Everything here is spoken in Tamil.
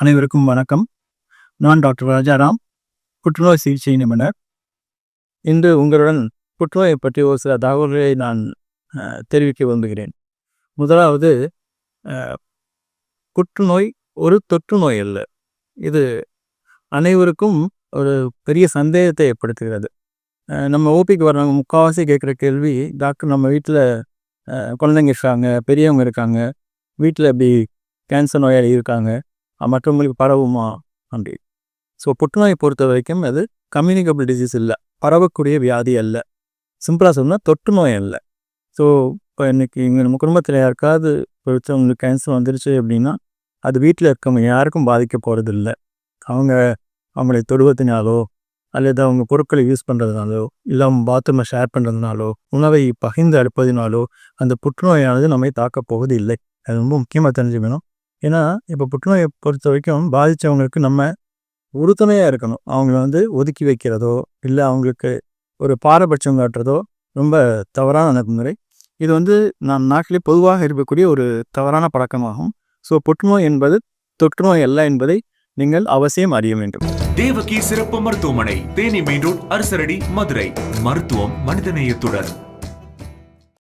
அனைவருக்கும் வணக்கம். நான் டாக்டர் ராஜாராம் புற்றுநோய் சிகிச்சை நிபுணர். இன்று உங்களுடன் புற்றுநோயை பற்றி ஒரு சில தகவல்களை நான் தெரிவிக்க விரும்புகிறேன். முதலாவது புற்றுநோய் ஒரு தொற்று நோய் அல்ல. இது அனைவருக்கும் ஒரு பெரிய சந்தேகத்தை ஏற்படுத்துகிறது. நம்ம ஓபிக்கு வர்றவங்க முக்கால்வாசி கேட்குற கேள்வி டாக்டர் நம்ம வீட்டில் குழந்தைங்க இருக்காங்க பெரியவங்க இருக்காங்க வீட்டில் இப்படி கேன்சர் நோயாளி இருக்காங்க மற்றவங்களுக்கு பரவுமா? அப்படி ஸோ புற்றுநோயை பொறுத்த வரைக்கும் அது கம்யூனிகபிள் டிசீஸ் இல்லை. பரவக்கூடிய வியாதி அல்ல. சிம்பிளாக சொன்னால் தொற்று நோய் அல்ல. ஸோ இப்போ இன்றைக்கி இங்கே நம்ம குடும்பத்தில் யாருக்காவது ஒருத்தவங்களுக்கு கேன்சர் வந்துருச்சு அப்படின்னா அது வீட்டில் இருக்கவங்க யாருக்கும் பாதிக்க போகிறது இல்லை அவங்க அவங்களை தொடுவத்தினாலோ அல்லது அவங்க பொருட்களை யூஸ் பண்ணுறதுனாலோ இல்லை அவங்க பாத்ரூமை ஷேர் பண்ணுறதுனாலோ உணவை பகிர்ந்து அடுப்பதினாலோ அந்த புற்றுநோயானது நம்மை தாக்கப் போவது இல்லை அது ரொம்ப முக்கியமாக தெரிஞ்சு வேணும் ஏன்னா இப்போ புற்றுநோயை பொறுத்த வரைக்கும் பாதித்தவங்களுக்கு நம்ம உறுதுணையாக இருக்கணும். அவங்கள வந்து ஒதுக்கி வைக்கிறதோ இல்லை அவங்களுக்கு ஒரு பாரபட்சம் காட்டுறதோ ரொம்ப தவறான அணுகுமுறை இது வந்து நம் நாட்டிலே பொதுவாக இருக்கக்கூடிய ஒரு தவறான பழக்கமாகும். ஸோ புற்றுநோய் என்பது தொற்றுநோய் அல்ல என்பதை நீங்கள் அவசியம் அறிய வேண்டும். தேவகி சிறப்பு மருத்துவமனை தேனி மெயின் ரோட் அரசரடி மதுரை. மருத்துவம் மனிதநேயத்துடன்.